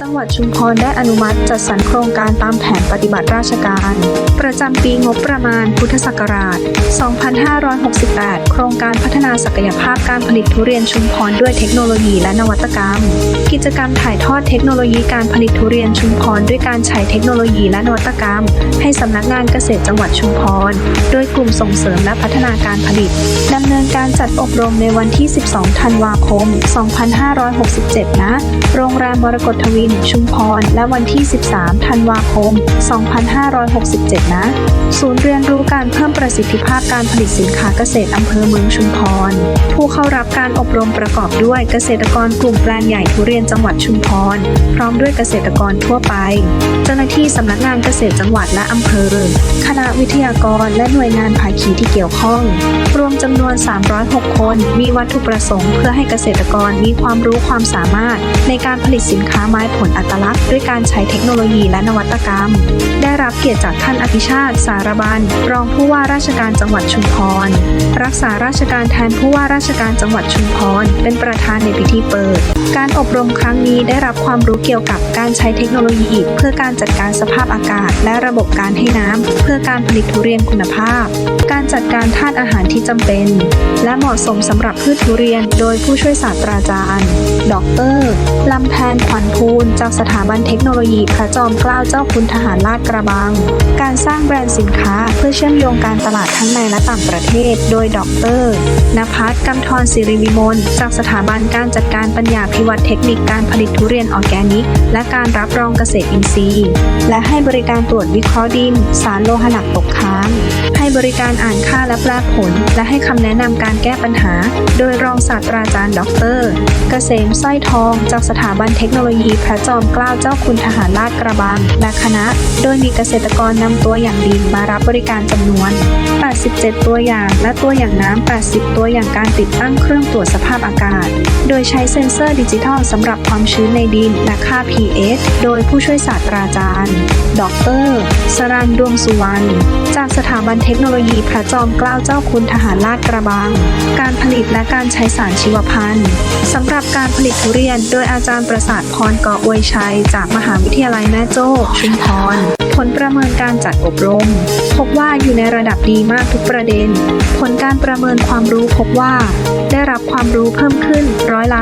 จังหวัดชุมพรได้อนุมัติจัดสรรโครงการตามแผนปฏิบัติราชการ ประจำปีงบประมาณพุทธศักราช 2568 โครงการพัฒนาศักยภาพการผลิตทุเรียนชุมพรด้วยเทคโนโลยีและนวัตกรรม กิจกรรมถ่ายทอดเทคโนโลยีการผลิตทุเรียนชุมพรด้วยการใช้เทคโนโลยีและนวัตกรรม ให้สำนักงานเกษตรจังหวัดชุมพร โดยกลุ่มส่งเสริมและพัฒนาการผลิตดำเนินการจัดอบรมในวันที่ 12 ธันวาคม 2567 ณ โรงแรมมรกตทวิน ชุมพร และวันที่ 13 ธันวาคม 2567ณศูนย์เรียนรู้การเพิ่มประสิทธิภาพการผลิตสินค้าเกษตรอำเภอเมืองชุมพร ผู้เข้ารับการอบรมประกอบด้วยเกษตรกรกลุ่มแปลงใหญ่ทุเรียนจังหวัดชุมพร พร้อมด้วยเกษตรกรทั่วไป เจ้าหน้าที่สำนักงานเกษตรจังหวัดและอำเภอ คณะวิทยากรและหน่วยงานภาคีที่เกี่ยวข้อง รวมจำนวน 306 คน มีวัตถุประสงค์เพื่อให้เกษตรกรมีความรู้ความสามารถในการผลิตสินค้าไม้ผลอัตลักษณ์ด้วยการใช้เทคโนโลยีและนวัตกรรม ได้รับเกียรติจากท่านอภิชาติ สารบัน รองผู้ว่าราชการจังหวัดชุมพร รักษาราชการแทนผู้ว่าราชการจังหวัดชุมพร เป็นประธานในพิธีเปิด การอบรมครั้งนี้ได้รับความรู้เกี่ยวกับการใช้เทคโนโลยี เพื่อการจัดการสภาพอากาศ และระบบการให้น้ำเพื่อการผลิตทุเรียนคุณภาพ การจัดการธาตุอาหารที่จำเป็น และเหมาะสมสำหรับพืชทุเรียน โดยผู้ช่วยศาสตราจารย์ ดรลำแพนขวัญภูลจากสถาบันเทคโนโลยีพระจอมเกล้าเจ้าคุณทหารลาดกระบัง การสร้างแบรนด์สินค้าเพื่อเชื่อมโยงการตลาดทั้งในและต่างประเทศ โดยดรนภัสกำธรศิริวิมลจากสถาบันการจัดการปัญญาพิวัตรเทคนิคการผลิตทุเรียนออร์แกนิก และการรับรองเกษตรอินทรีย์ และให้บริการตรวจวิเคราะห์ดิน สารโลหะหนักตกค้าง ให้บริการอ่านค่าและแปลผล และให้คำแนะนำการแก้ปัญหา โดยรองศาสตราจารย์ ดร เกษมสร้อยทอง จากสถาบันเทคโนโลยีพระจอมเกล้าเจ้าคุณทหารลาดกระบังและคณะ โดยมีเกษตรกรนำตัวอย่างดินมารับบริการจำนวน 87 ตัวอย่าง และตัวอย่างน้ำ 80 ตัวอย่างการติดตั้งเครื่องตรวจสภาพอากาศ โดยใช้เซ็นเซอร์ดิจิทัลสำหรับความชื้นในดินและค่า pH โดยผู้ช่วยศาสตราจารย์ ดร สรันดวงสุวรรณ จากสถาบันเทคโนโลยีพระจอมเกล้าเจ้าคุณทหารลาดกระบัง การผลิตและการใช้สารชีวพันธุ์สำหรับการผลิตทุเรียน โดยอาจารย์ประสาทพรกออวยชัย จากมหาวิทยาลัยแม่โจ้ชุมพร ผลประเมินการจัดอบรม พบว่าอยู่ในระดับดีมากทุกประเด็น ผลการประเมินความรู้พบว่า รับความรู้เพิ่มขึ้นร้อยละ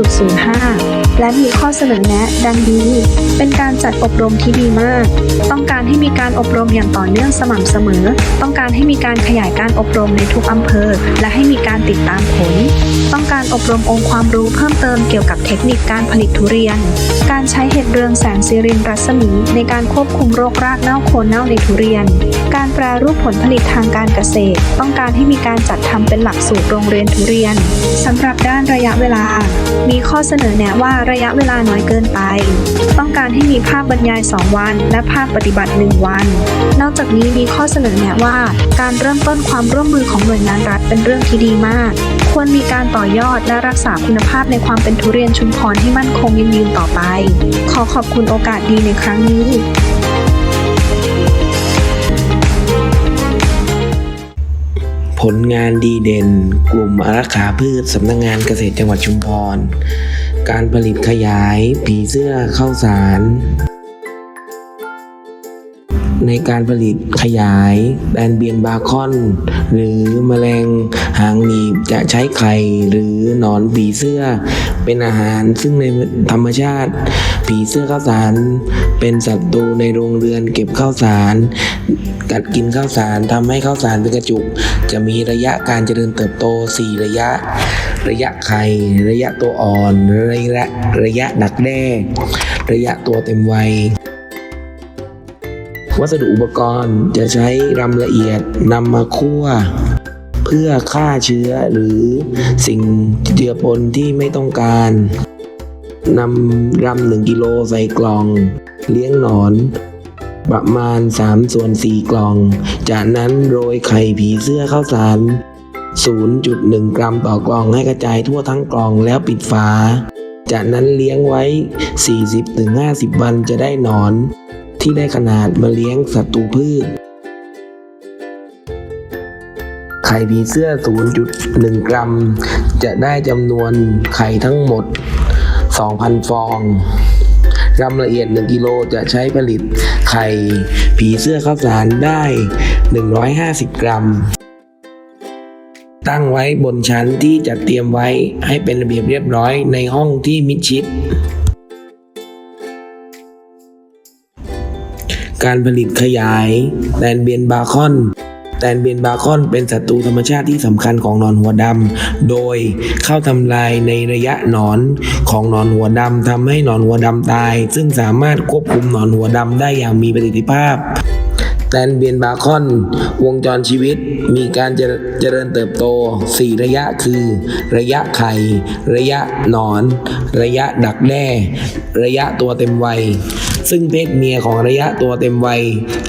99.05 และมีข้อเสนอแนะดังนี้เป็นการจัดอบรมที่ดีมาก ต้องการให้มีการอบรมอย่างต่อเนื่องสม่ำเสมอ ต้องการให้มีการขยายการอบรมในทุกอำเภอ และให้มีการติดตามผล ต้องการอบรมองค์ความรู้เพิ่มเติมเกี่ยวกับเทคนิคการผลิตทุเรียน การใช้เห็ดเรืองแสงซีรินรัศมีในการควบคุมโรครากเน่าโคนเน่าในทุเรียน การแปรรูปผลผลิตทางการเกษตร ต้องการให้มีการจัดทำเป็นหลักสูตรโรงเรียนทุเรียนสำหรับด้านระยะเวลา มีข้อเสนอแนะว่าระยะเวลาน้อยเกินไป ต้องการให้มีภาคบรรยาย 2 วัน และภาคปฏิบัติ 1 วัน นอกจากนี้มีข้อเสนอแนะว่า การเริ่มต้นความร่วมมือของหน่วยงานรัฐเป็นเรื่องที่ดีมาก ควรมีการต่อยอดและรักษาคุณภาพในความเป็นทุเรียนชุมพรให้มั่นคงยั่งยืนต่อไป ขอขอบคุณโอกาสดีในครั้งนี้ ลงานดีเด่น กลุ่มอารักขาพืชสำนักงงานเกษตรจังหวัดชุมพร การผลิตขยาย ผีเสื้อข้าวสาร ในการผลิตขยายแบนเบียนบาคอน หรือแมลงหางหนีบจะใช้ไข่หรือหนอนผีเสื้อ เป็นอาหารซึ่งในธรรมชาติ ผีเสื้อข้าวสาร เป็นศัตรูในโรงเรือนเก็บข้าวสาร กัดกินข้าวสารทำให้ข้าวสารเป็นกระจุก จะมีระยะการเจริญเติบโต 4 ระยะ ระยะไข่ ระยะตัวอ่อน ระยะระยะดักแด้ระยะตัวเต็มวัย วัสดุอุปกรณ์จะใช้รำละเอียดนำมาคั่ว เพื่อฆ่าเชื้อหรือสิ่งเจือปนที่ไม่ต้องการนำรำหนึ่งกิโลใส่กล่อง เลี้ยงหนอน ประมาณ3ส่วน4กล่อง จากนั้นโรยไข่ผีเสื้อข้าวสาร 0.1 กรัมต่อกล่องให้กระจายทั่วทั้งกล่องแล้วปิดฝา จากนั้นเลี้ยงไว้ 40-50 วันจะได้หนอน ที่ได้ขนาดมาเลี้ยงศัตรูพืช ไข่ผีเสื้อ 0.1 กรัม จะได้จำนวนไข่ทั้งหมด 2,000 ฟองกรำละเอียด 1 กิโลจะใช้ผลิตไข่ผีเสื้อข้าวสารได้ 150 กรัม ตั้งไว้บนชั้นที่จัดเตรียมไว้ให้เป็นระเบียบเรียบร้อยในห้องที่มิดชิด การผลิตขยายแตนเบียนบาคอนแตนเบียนบาคอนเป็นศัตรูธรรมชาติที่สำคัญของนอนหัวดำ โดยเข้าทำลายในระยะหนอนของนอนหัวดำทำให้นอนหัวดำตาย ซึ่งสามารถควบคุมนอนหัวดำได้อย่างมีประสิทธิภาพ แตนเบียนบาคอน วงจรชีวิตมีการเจริญเจริญเติบโต 4 ระยะคือ ระยะไข่ ระยะหนอน ระยะดักแด้ ระยะตัวเต็มวัย ซึ่งเพศเมียของระยะตัวเต็มวัย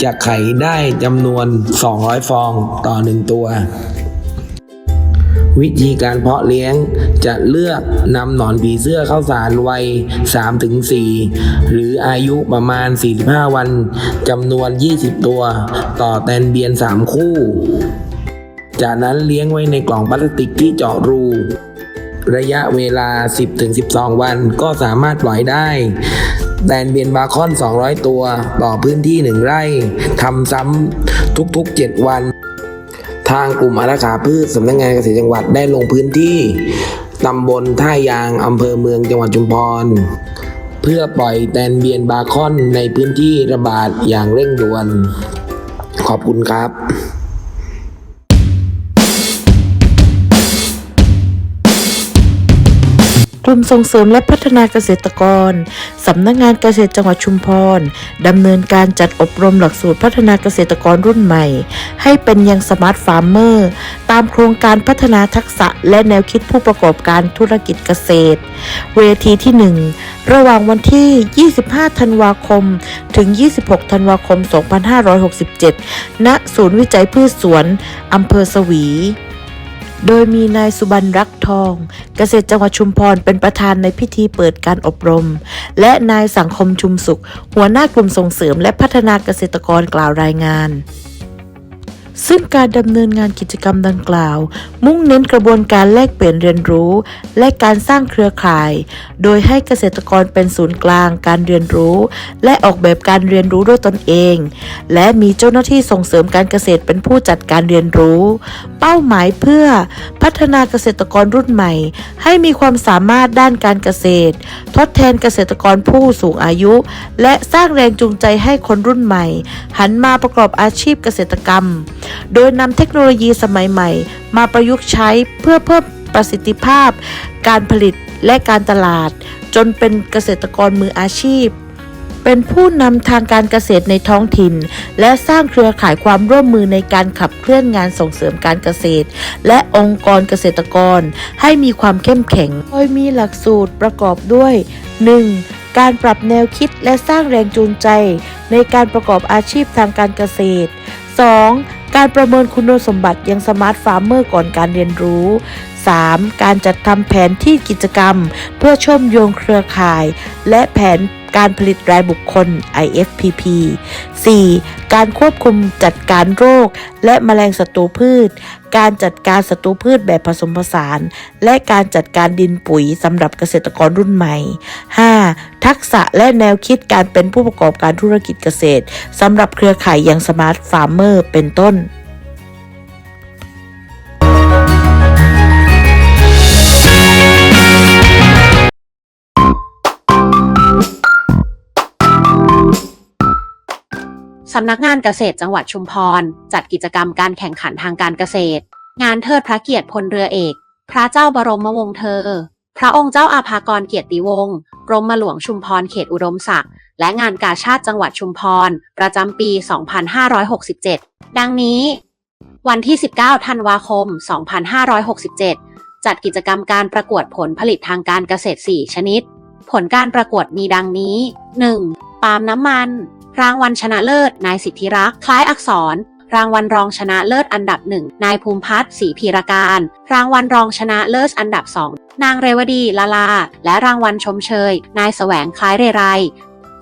จะไข่ได้จำนวน 200 ฟองต่อ 1 ตัว วิธีการเพาะเลี้ยงจะเลือกนำหนอนผีเสื้อเข้าสารวัย 3-4 หรืออายุประมาณ 45 วันจำนวน 20 ตัว ต่อแตนเบียน 3 คู่ จากนั้นเลี้ยงไว้ในกล่องพลาสติกที่เจาะรูระยะเวลา 10-12 วันก็สามารถปล่อยได้ แตนเบียนบาคอน 200 ตัว ต่อพื้นที่ 1 ไร่ ทำซ้ำทุกๆ 7 วัน ทางกลุ่มอารักขาพืชสำนักงานเกษตรจังหวัดได้ลงพื้นที่ตำบลท่ายางอำเภอเมืองจังหวัดชุมพร เพื่อปล่อยแตนเบียนบาคอนในพื้นที่ระบาดอย่างเร่งด่วน ขอบคุณครับ กลุ่มส่งเสริมและพัฒนาเกษตรกร สำนักงานเกษตรจังหวัดชุมพรดำเนินการจัดอบรมหลักสูตรพัฒนาเกษตรกรรุ่นใหม่ ให้เป็นยังสมาร์ทฟาร์มเมอร์ ตามโครงการพัฒนาทักษะและแนวคิดผู้ประกอบการธุรกิจเกษตร เวทีที่ 1 ระหว่างวันที่ 25 ธันวาคม ถึง 26 ธันวาคม 2567 ณ ศูนย์วิจัยพืชสวนอำเภอสวี โดยมีนายสุบรรณรักทอง เกษตรจังหวัดชุมพรเป็นประธานในพิธีเปิดการอบรม และนายสังคมชุมสุข หัวหน้ากลุ่มส่งเสริมและพัฒนาเกษตรกรกล่าวรายงาน ซึ่งการดำเนินงานกิจกรรมดังกล่าว มุ่งเน้นกระบวนการแลกเปลี่ยนเรียนรู้ และการสร้างเครือข่าย โดยให้เกษตรกรเป็นศูนย์กลางการเรียนรู้ และออกแบบการเรียนรู้ด้วยตนเอง และมีเจ้าหน้าที่ส่งเสริมการเกษตรเป็นผู้จัดการเรียนรู้ เป้าหมายเพื่อพัฒนาเกษตรกรรุ่นใหม่ ให้มีความสามารถด้านการเกษตร ทดแทนเกษตรกรผู้สูงอายุ และสร้างแรงจูงใจให้คนรุ่นใหม่ หันมาประกอบอาชีพเกษตรกรรมโดยนำเทคโนโลยีสมัยใหม่ มาประยุกต์ใช้เพื่อเพิ่มประสิทธิภาพ การผลิตและการตลาด จนเป็นเกษตรกรมืออาชีพ เป็นผู้นำทางการเกษตรในท้องถิ่น และสร้างเครือข่ายความร่วมมือในการขับเคลื่อนงานส่งเสริมการเกษตร และองค์กรเกษตรกร ให้มีความเข้มแข็ง โดยมีหลักสูตรประกอบด้วย 1. การปรับแนวคิดและสร้างแรงจูงใจ ในการประกอบอาชีพทางการเกษตร 2. การประเมินคุณสมบัติยังสมาร์ทฟาร์มเมอร์ก่อนการเรียนรู้ 3. การจัดทำแผนที่กิจกรรม เพื่อเชื่อมโยงเครือข่าย และแผน การผลิตรายบุคคล IFPP 4. การควบคุมจัดการโรค และแมลงศัตรูพืช การจัดการศัตรูพืชแบบผสมผสาน และการจัดการดินปุ๋ยสำหรับเกษตรกรรุ่นใหม่ 5. ทักษะและแนวคิดการเป็นผู้ประกอบการธุรกิจเกษตรสำหรับเครือข่ายยังสมาร์ทฟาร์มเมอร์เป็นต้นำนักงานเกษตรจังหวัดชุมพร จัดกิจกรรมการแข่งขันทางการเกษตร งานเทิดพระเกียรติพลเรือเอก พระเจ้าบรมวงศ์เธอ พระองค์เจ้าอาภากรเกียรติวงศ์กรมหลวงชุมพรเขตอุดมศักดิ์และงานกาชาติจังหวัดชุมพร ประจำปี 2567 ดังนี้ วันที่ 19 ธันวาคม 2567 จัดกิจกรรมการประกวดผลผลิตทางการเกษตร 4 ชนิด ผลการประกวดมีดังนี้ 1. ปาล์มน้ำมัน รางวัลชนะเลิศ นายสิทธิรักษ์คล้ายอักษร รางวัลรองชนะเลิศอันดับหนึ่งนายภูมิพัฒน์ศรีพีรการ รางวัลรองชนะเลิศอันดับสองนางเรวดีลาลา และรางวัลชมเชย นายแสวงคล้ายเรไร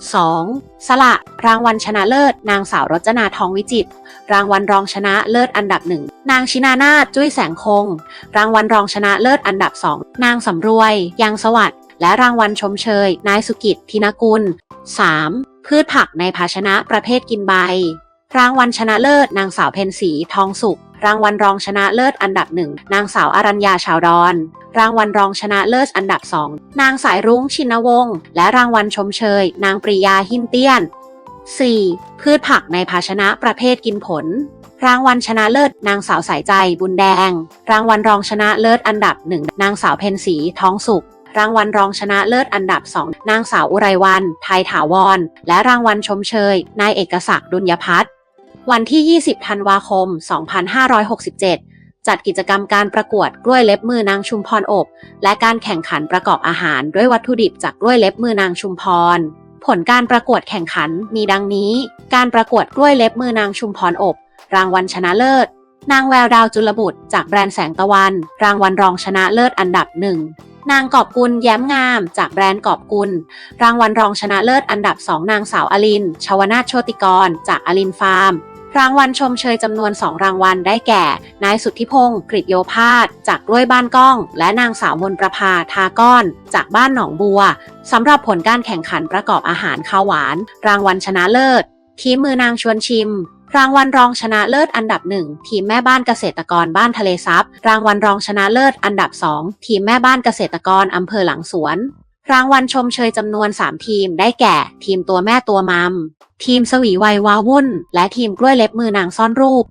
2. สละ รางวัลชนะเลิศ นางสาวรจนาทองวิจิตรรางวัลรองชนะเลิศอันดับหนึ่ง นางชินานาจุ้ยแสงคง รางวัลรองชนะเลิศอันดับสอง นางสำรวย ยังสวัสดิ์ และรางวัลชมเชย นายสุกิจธินกุล 3. พืชผักในภาชนะประเภทกินใบ รางวัลชนะเลิศ นางสาวเพนสีทองสุข รางวัลรองชนะเลิศอันดับหนึ่งนางสาวอารัญญาชาวดอน รางวัลรองชนะเลิศอันดับสองนางสายรุ้งชินวงศ์และรางวัลชมเชย นางปริยาหินเตี้ยน 4. พืชผักในภาชนะประเภทกินผล รางวัลชนะเลิศ นางสาวสายใจบุญแดง รางวัลรองชนะเลิศอันดับหนึ่งนางสาวเพนสีทองสุข รางวัลรองชนะเลิศอันดับสองนางสาวอุไรวัน ไทยถาวร และรางวัลชมเชย นายเอกศักดิ์ดุลยพัฒน์วันที่ 20 ธันวาคม 2567 จัดกิจกรรมการประกวดกล้วยเล็บมือนางชุมพรอบ และการแข่งขันประกอบอาหารด้วยวัตถุดิบจากกล้วยเล็บมือนางชุมพร ผลการประกวดแข่งขันมีดังนี้ การประกวดกล้วยเล็บมือนางชุมพรอบ รางวัลชนะเลิศ นางแววดาวจุลบุตรจากแบรนด์แสงตะวัน รางวัลรองชนะเลิศอันดับหนึ่งนางกอบกุลแย้มงาม จากแบรนด์กอบกุล รางวัลรองชนะเลิศอันดับ 2 นางสาวอลิน ชวนาถโชติกร จากอลินฟาร์ม รางวัลชมเชยจำนวน 2 รางวัลได้แก่ นายสุทธิพงศ์กริโยพาสจากกล้วยบ้านก้อง และนางสาวมนประภาทาก้อน จากบ้านหนองบัวสำหรับผลการแข่งขันประกอบอาหารข้าวหวาน รางวัลชนะเลิศทีมมือนางชวนชิม รางวัลรองชนะเลิศอันดับหนึ่งทีมแม่บ้านเกษตรกรบ้านทะเลซับรางวัลรองชนะเลิศอันดับสองทีมแม่บ้านเกษตรกรอำเภอหลังสวน รางวัลชมเชยจำนวน 3 ทีมได้แก่ ทีมตัวแม่ตัวมัม ทีมสวีวัยวาวุ่น และทีมกล้วยเล็บมือนางซ่อนรูป